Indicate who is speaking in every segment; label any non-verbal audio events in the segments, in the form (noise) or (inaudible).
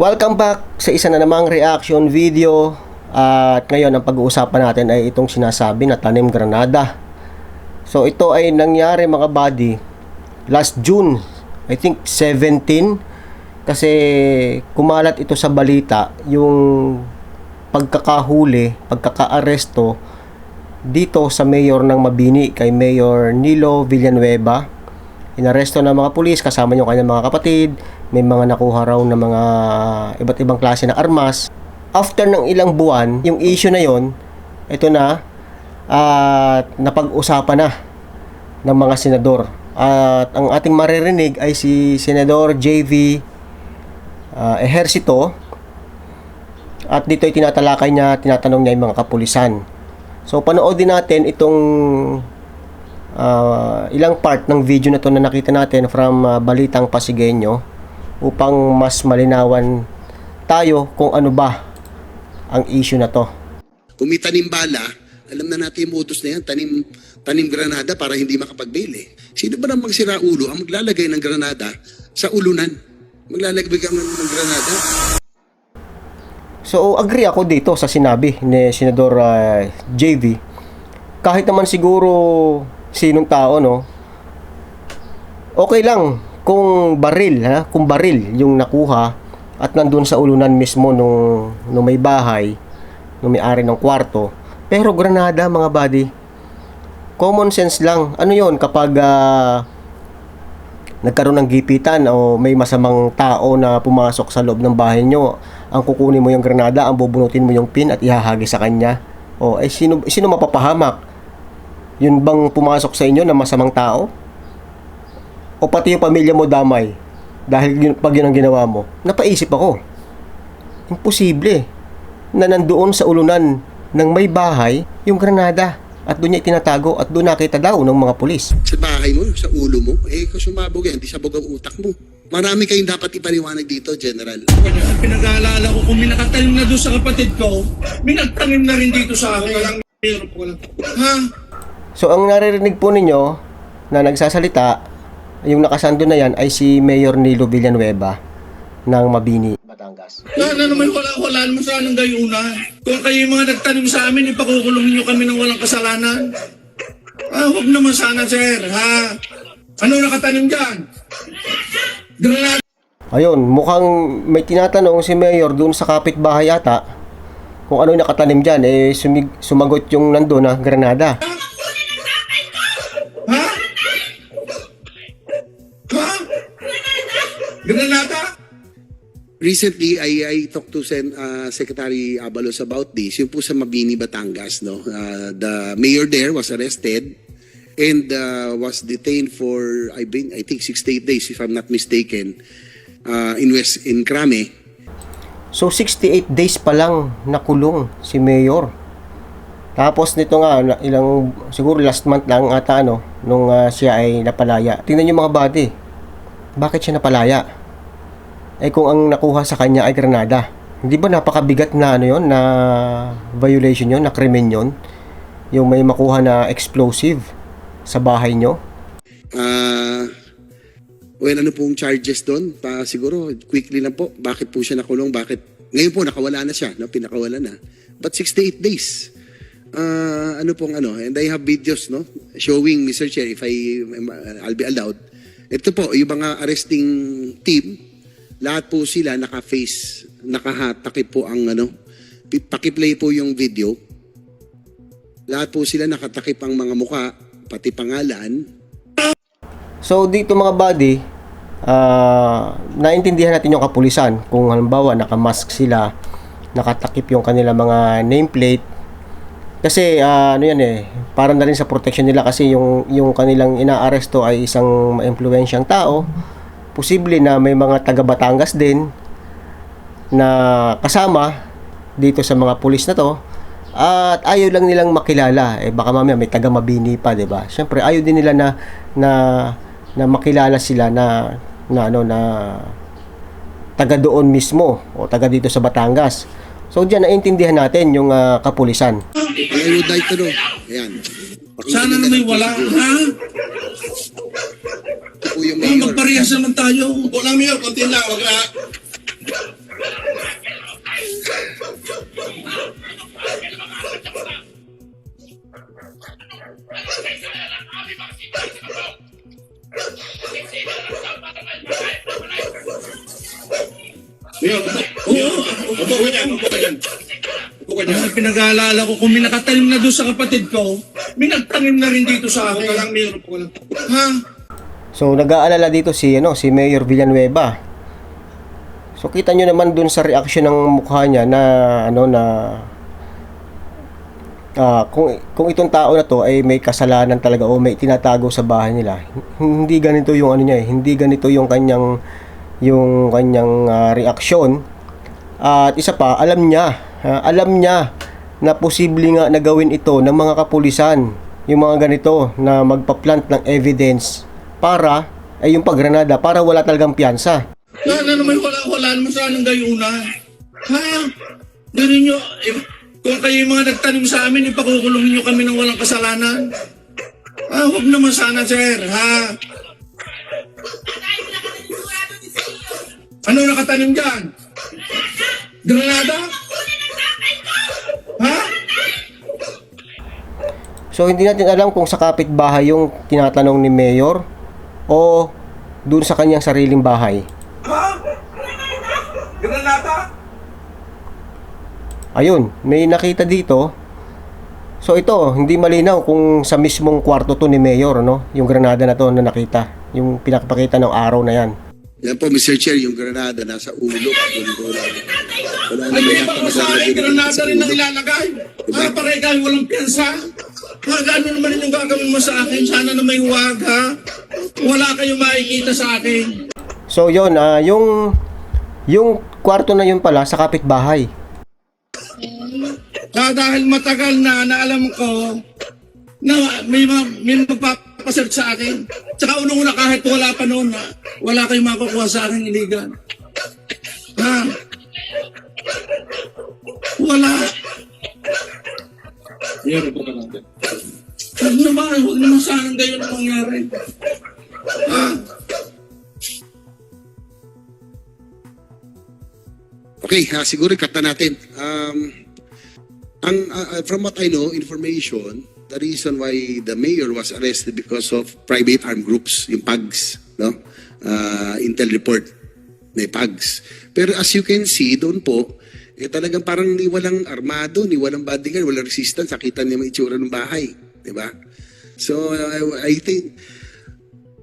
Speaker 1: Welcome back sa isa na namang reaction video at ngayon ang pag-uusapan natin ay itong sinasabi na tanim granada. So ito ay nangyari mga buddy last June, I think 17 kasi kumalat ito sa balita yung pagkakahuli, pagkakaaresto dito sa mayor ng Mabini kay Mayor Nilo Villanueva. Inaresto ng mga pulis kasama yung kanyang mga kapatid. May mga nakuha raw ng mga iba't ibang klase ng armas. After ng ilang buwan, yung issue na yon, ito na, at napag-usapan na ng mga senador. At ang ating maririnig ay si Senador JV uh, Ejercito at dito ay tinatalakay niya, tinatanong niya yung mga kapulisan. So panoodin natin itong ah, ilang part ng video na to na nakita natin from ah, Balitang Pasigueño upang mas malinawan tayo kung ano ba ang issue na to.
Speaker 2: Kung may tanim bala, alam na natin yung modus na yan, tanim, tanim granada para hindi makapag-bail eh. Sino ba nang magsira ulo ang maglalagay ng granada sa ulunan? Maglalagay ka ng, ng granada?
Speaker 1: So agree ako dito sa sinabi ni Senador ah, JV. Kahit naman siguro sinong tao no. Okay lang kung baril ha, kung baril yung nakuha at nandun sa ulunan mismo nung, nung may bahay, nung may-ari ng kwarto. Pero granada mga buddy, common sense lang. Ano yon kapag ah, nagkaroon ng gipitan o may masamang tao na pumasok sa loob ng bahay nyo, ang kukunin mo yung granada, ang bubunutin mo yung pin at ihahagi sa kanya. O, eh sino, sino mapapahamak? Yun bang pumasok sa inyo na masamang tao? O pati yung pamilya mo damay? Dahil yun, pag yun ang ginawa mo. Napaisip ako. Imposible na nandoon sa ulunan ng may bahay yung granada at doon niya itinatago at doon nakita daw ng mga pulis.
Speaker 2: Sa bahay mo, sa ulo mo, eh kung sumabog yan, di sabog ang utak mo. Marami kayong dapat ipaliwanag dito, General.
Speaker 3: Ang pinag-aalala ko, kung minakatanim na doon sa kapatid ko, minagtanim na rin dito sa akin. Walang meron po lang. Ha?
Speaker 1: So ang naririnig po ninyo na nagsasalita, yung nakasando na yan ay si Mayor Nilo Villanueva ng Mabini, Batangas.
Speaker 3: Sana naman wala, wala naman sanang gayuna. Kung kayo yung mga nagtanim sa amin, ipakukulong niyo kami ng walang kasalanan. Ah, huwag naman sana, sir, ha? Ano nakatanim dyan? Granada
Speaker 1: Ayun, mukhang may tinatanong si Mayor doon sa kapitbahay ata kung ano yung nakatanim dyan. Eh, sumig- sumagot yung nandun na Granada.
Speaker 2: Recently, I, I talked to Sen, uh, Secretary Abalos about this. Yung po sa Mabini, Batangas, no? Uh, the mayor there was arrested and uh, was detained for, I, been, I think, 68 days, if I'm not mistaken, uh, in West, in Krame.
Speaker 1: So 68 days pa lang nakulong si Mayor. Tapos nito nga ilang siguro last month lang ata ano nung ah, siya ay napalaya. Tingnan niyo mga body. Bakit siya napalaya? Eh kung ang nakuha sa kanya ay granada. Hindi ba napakabigat na ano 'yon na violation 'yon, na krimen 'yon? Yung may makuha na explosive sa bahay nyo.
Speaker 2: Uh, well, ano pong charges doon? Pa, siguro, quickly lang po. Bakit po siya nakulong? Bakit? Ngayon po, nakawala na siya. No? Pinakawala na. But 68 days. Uh, ano pong ano? And I have videos, no? Showing, Mr. Chair, if I, I'll be allowed. Ito po, yung mga arresting team, lahat po sila naka-face, nakahatakip po ang ano. Pakiplay po yung video. Lahat po sila nakatakip ang mga muka, pati pangalan,
Speaker 1: So dito mga buddy, ah naintindihan natin yung kapulisan kung halimbawa nakamask sila, nakatakip yung kanila mga nameplate. Kasi ah, ano yan eh, para na rin sa protection nila kasi yung yung kanilang inaaresto ay isang maimpluwensyang tao. Posible na may mga taga Batangas din na kasama dito sa mga pulis na to. At ayaw lang nilang makilala. Eh baka mamaya may taga Mabini pa, 'di ba? Syempre ayaw din nila na na na makilala sila na na ano na taga doon mismo o taga dito sa Batangas. So diyan naintindihan natin yung ah, kapulisan.
Speaker 2: I would like to know. Ayan.
Speaker 3: Sana na may wala, ha?
Speaker 2: po yung mayor.
Speaker 3: Magparehas naman tayo. Walang mayor, konti lang, wag na. Mayor, oo, upo ka dyan, upo ka dyan. Upo ka dyan. Ang pinag-aalala ko, kung minakatalim na doon sa kapatid ko, minagtanim na rin dito sa Upo ka akin. lang, mayor, upo lang. Ha?
Speaker 1: So nag-aalala dito si ano si Mayor Villanueva. So kita nyo naman dun sa reaction ng mukha niya na ano na ah, kung kung itong tao na to ay may kasalanan talaga o may tinatago sa bahay nila. Hindi ganito yung ano niya eh, hindi ganito yung kanyang yung kanyang ah, reaksyon. At isa pa, alam niya, ha, alam niya na posible nga na gawin ito ng mga kapulisan, yung mga ganito na magpa-plant ng evidence para ay yung paggranada para wala talagang piyansa.
Speaker 3: Sana naman wala, wala naman sana ng gayuna. Ha? Ganun nyo, eh, kung kayo yung mga nagtanim sa amin, ipakukulong nyo kami ng walang kasalanan. Ah, huwag naman sana, sir, ha? Ano nakatanim dyan? Granada? Ha?
Speaker 1: So hindi natin alam kung sa kapitbahay yung tinatanong ni Mayor o dun sa kanyang sariling bahay.
Speaker 3: Ha? Granada?
Speaker 1: Ayun, may nakita dito. So ito, hindi malinaw kung sa mismong kwarto to ni Mayor, no? Yung granada na to na nakita. Yung pinakapakita ng araw na yan.
Speaker 2: Yan po, Mr. Chair, yung Granada nasa ulo. Wala, wala na
Speaker 3: Ay,
Speaker 2: may
Speaker 3: sa akin, granada rin ang ilalagay. Ah, pare ka, walang piyansa. Ha, gaano naman yung gagawin mo sa akin? Sana na may huwag, ha? Wala kayong makikita sa akin.
Speaker 1: So yon ah yung yung kwarto na yun pala sa kapitbahay.
Speaker 3: Ah, dahil matagal na na alam ko na may, ma- may magpapasearch sa akin. Tsaka unang-una kahit wala pa noon, ha, wala kayong makukuha sa akin iligan. Ha? Wala. Yan po ka natin. Huwag naman, huwag naman sanang gayon ang mangyari.
Speaker 2: Okay, ha, siguro na natin. Um, ang, uh, uh, from what I know, information, the reason why the mayor was arrested because of private armed groups, yung PAGs, no? Uh, Intel report, may PAGs. Pero as you can see, doon po, eh talagang parang ni walang armado, ni walang bodyguard, walang resistance, nakita niya may itsura ng bahay. di ba? So, uh, I think,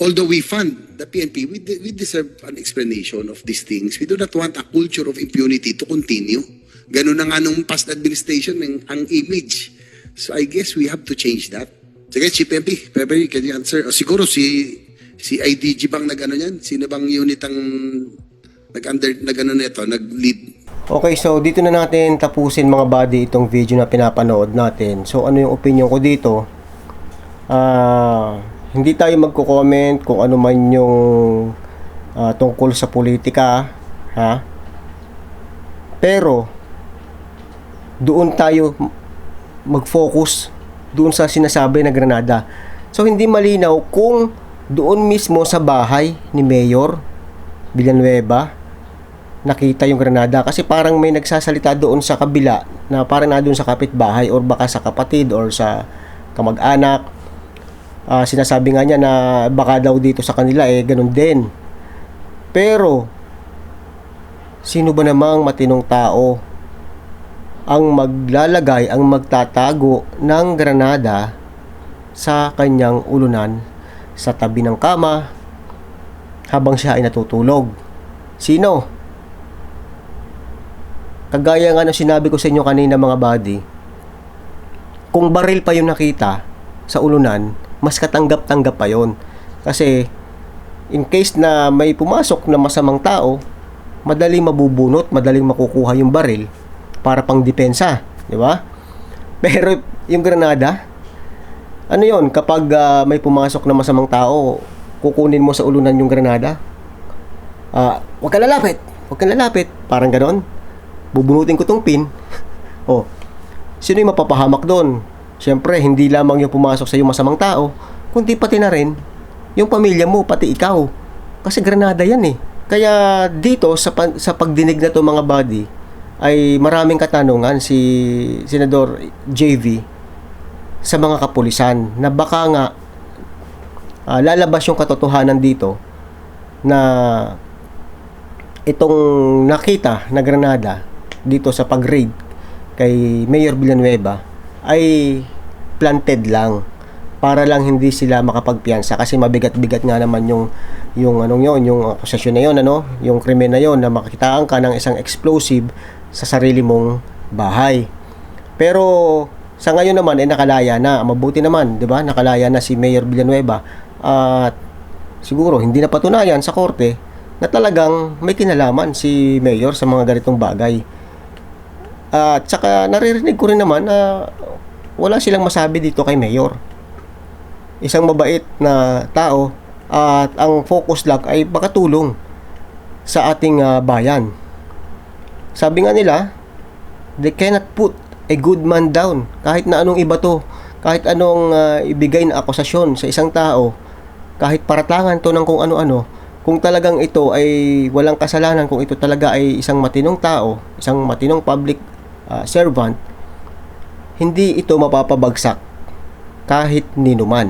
Speaker 2: although we fund the PNP, we, de- we deserve an explanation of these things. We do not want a culture of impunity to continue. Ganun na nga nung past administration ng ang image. So I guess we have to change that. Sige, Chief MP, Pepe, can you answer? O, siguro si si IDG bang nag-ano yan? Sino bang unit ang nag-under, nag-ano nito, nag-lead?
Speaker 1: Okay, so dito na natin tapusin mga buddy itong video na pinapanood natin. So ano yung opinion ko dito? Ah, hindi tayo magko-comment kung ano man yung ah, tungkol sa politika, ha? Pero doon tayo mag-focus doon sa sinasabi na Granada. So hindi malinaw kung doon mismo sa bahay ni Mayor Villanueva nakita yung Granada kasi parang may nagsasalita doon sa kabila na parang na doon sa kapitbahay or baka sa kapatid or sa kamag-anak Ah, sinasabi nga niya na baka daw dito sa kanila eh ganun din. Pero sino ba namang matinong tao ang maglalagay ang magtatago ng granada sa kanyang ulunan sa tabi ng kama habang siya ay natutulog? Sino? Kagaya nga ng sinabi ko sa inyo kanina mga buddy, kung baril pa yung nakita sa ulunan, mas katanggap-tanggap pa yon. Kasi, in case na may pumasok na masamang tao, madaling mabubunot, madaling makukuha yung baril para pang depensa, di ba? (laughs) Pero yung granada, ano yon kapag ah, may pumasok na masamang tao, kukunin mo sa ulunan yung granada, ah, wag ka lalapit, wag ka lalapit, parang ganon. Bubunutin ko tong pin. (laughs) oh, sino yung mapapahamak doon? Siyempre, hindi lamang yung pumasok sa iyo masamang tao, kundi pati na rin yung pamilya mo, pati ikaw. Kasi granada yan eh. Kaya dito, sa, pan- sa pagdinig na to mga buddy, ay maraming katanungan si Senador JV sa mga kapulisan na baka nga ah, lalabas yung katotohanan dito na itong nakita na Granada dito sa pag-raid kay Mayor Villanueva ay planted lang para lang hindi sila makapagpiyansa kasi mabigat-bigat nga naman yung yung anong yon yung akusasyon na yon ano? Yung krimen na yon na makitaan ka ng isang explosive sa sarili mong bahay. Pero sa ngayon naman ay nakalaya na. Mabuti naman di ba? Nakalaya na si Mayor Villanueva at siguro hindi na patunayan sa korte na talagang may kinalaman si Mayor sa mga ganitong bagay. At saka naririnig ko rin naman na wala silang masabi dito kay Mayor. Isang mabait na tao at ang focus lang ay makatulong sa ating ah, bayan. Sabi nga nila, they cannot put a good man down. Kahit na anong iba to, kahit anong ah, ibigay na akusasyon sa isang tao, kahit paratangan to ng kung ano-ano, kung talagang ito ay walang kasalanan, kung ito talaga ay isang matinong tao, isang matinong public ah, servant, hindi ito mapapabagsak kahit ninuman.